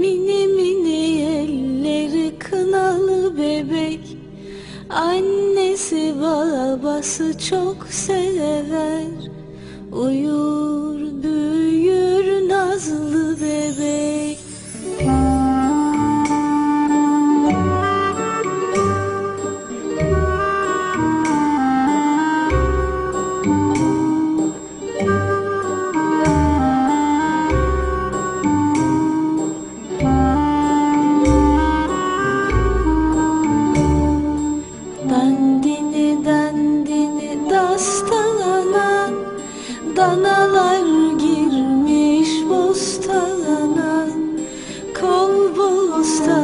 Mini mini elleri kınalı bebek. Annesi babası çok sever. Uyur ortadan kol bulsa